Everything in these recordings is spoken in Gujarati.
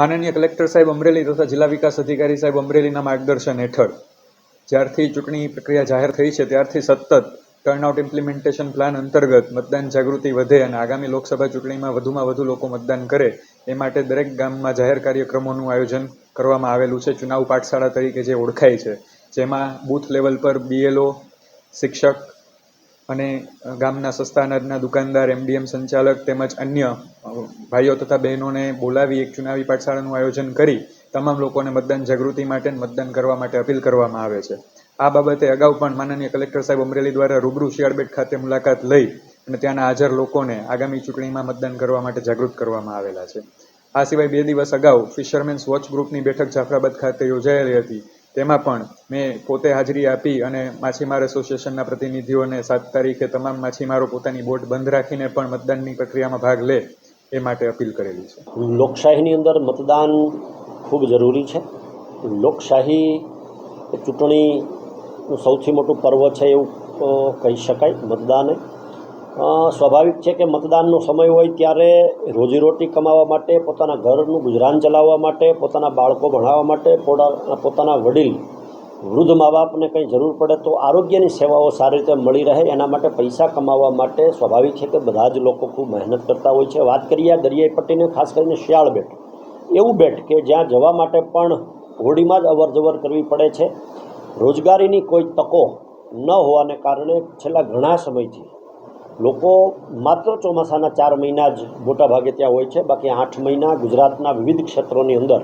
માનનીય કલેક્ટર સાહેબ અમરેલી તથા જિલ્લા વિકાસ અધિકારી સાહેબ અમરેલીના માર્ગદર્શન હેઠળ જ્યારથી ચૂંટણી પ્રક્રિયા જાહેર થઈ છે, ત્યારથી સતત ટર્નઆઉટ ઇમ્પ્લિમેન્ટેશન પ્લાન અંતર્ગત મતદાન જાગૃતિ વધે અને આગામી લોકસભા ચૂંટણીમાં વધુમાં વધુ લોકો મતદાન કરે, એ માટે દરેક ગામમાં જાહેર કાર્યક્રમોનું આયોજન કરવામાં આવેલું છે. ચુનાવ પાઠશાળા તરીકે જે ઓળખાય છે, જેમાં બૂથ લેવલ પર બીએલઓ શિક્ષક અને ગામના સસ્તા અનાજના દુકાનદાર, એમડીએમ સંચાલક તેમજ અન્ય ભાઈઓ તથા બહેનોને બોલાવી એક ચુનાવી પાઠશાળાનું આયોજન કરી તમામ લોકોને મતદાન જાગૃતિ માટે મતદાન કરવા માટે અપીલ કરવામાં આવે છે. આ બાબતે અગાઉ પણ માનનીય કલેક્ટર સાહેબ અમરેલી દ્વારા રૂબરૂ શિયાળબેટ ખાતે મુલાકાત લઈ અને ત્યાંના હાજર લોકોને આગામી ચૂંટણીમાં મતદાન કરવા માટે જાગૃત કરવામાં આવેલા છે. આ સિવાય બે દિવસ અગાઉ ફિશરમેન્સ વોચ ગ્રુપની બેઠક જાફરાબાદ ખાતે યોજાયેલી હતી. તેમાં પણ મેં પોતે હાજરી આપી અને માછીમાર એસોસિએશનના પ્રતિનિધિઓને સાત તારીખે તમામ માછીમારો પોતાની બોટ બંધ રાખીને પણ મતદાનની પ્રક્રિયામાં ભાગ લે એ માટે અપીલ કરેલી છે. લોકશાહીની અંદર મતદાન ખૂબ જરૂરી છે. લોકશાહી ચૂંટણીનું સૌથી મોટું પર્વ છે એવું કહી શકાય, મતદાન. સ્વાભાવિક છે કે મતદાનનો સમય હોય ત્યારે રોજીરોટી કમાવા માટે, પોતાના ઘરનું ગુજરાન ચલાવવા માટે, પોતાના બાળકો ભણાવવા માટે, પોતાના વડીલ, વૃદ્ધ મા બાપને કંઈ જરૂર પડે તો આરોગ્યની સેવાઓ સારી રીતે મળી રહે. એના માટે પૈસા કમાવવા માટે સ્વાભાવિક છે કે બધા જ લોકો ખૂબ મહેનત કરતા હોય છે. વાત કરીએ દરિયાઈ પટ્ટીને, ખાસ કરીને શિયાળ બેટ. એવું બેટ કે જ્યાં જવા માટે પણ હોડીમાં જ અવર જવર કરવી પડે છે. રોજગારીની કોઈ તકો ન હોવાને કારણે છેલ્લા ઘણા સમયથી લોકો માત્ર ચોમાસાના ચાર મહિના જ મોટાભાગે ત્યાં હોય છે. બાકી આઠ મહિના ગુજરાતના વિવિધ ક્ષેત્રોની અંદર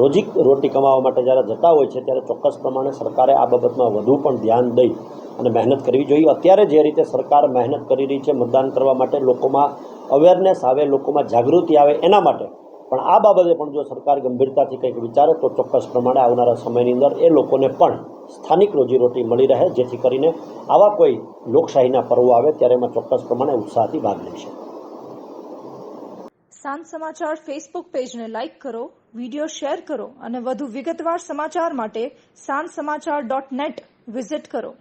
રોજી રોટી કમાવા માટે જ્યારે જતા હોય છે, ત્યારે ચોક્કસ પ્રમાણે સરકારે આ બાબતમાં વધુ પણ ધ્યાન દઈ અને મહેનત કરવી જોઈએ. અત્યારે જે રીતે સરકાર મહેનત કરી રહી છે મતદાન કરવા માટે, લોકોમાં અવેરનેસ આવે, લોકોમાં જાગૃતિ આવે, એના માટે પણ આ બાબતે પણ જો સરકાર ગંભીરતાથી કંઈક વિચારે તો ચોક્કસ પ્રમાણે આવનારા સમયની અંદર એ લોકોને પણ સ્થાનિક રોજીરોટી મળી રહે, જેથી કરીને આવા કોઈ લોકશાહીના પર્વો આવે ત્યારે એમાં ચોક્કસ પ્રમાણે ઉત્સાહથી ભાગ લઈ શકે. સાંજ સમાચાર ફેસબુક પેજને લાઇક કરો વીડિયો શેર કરો અને વધુ વિગતવાર સમાચાર માટે સાંજ સમાચાર ડોટ નેટ વિઝિટ કરો.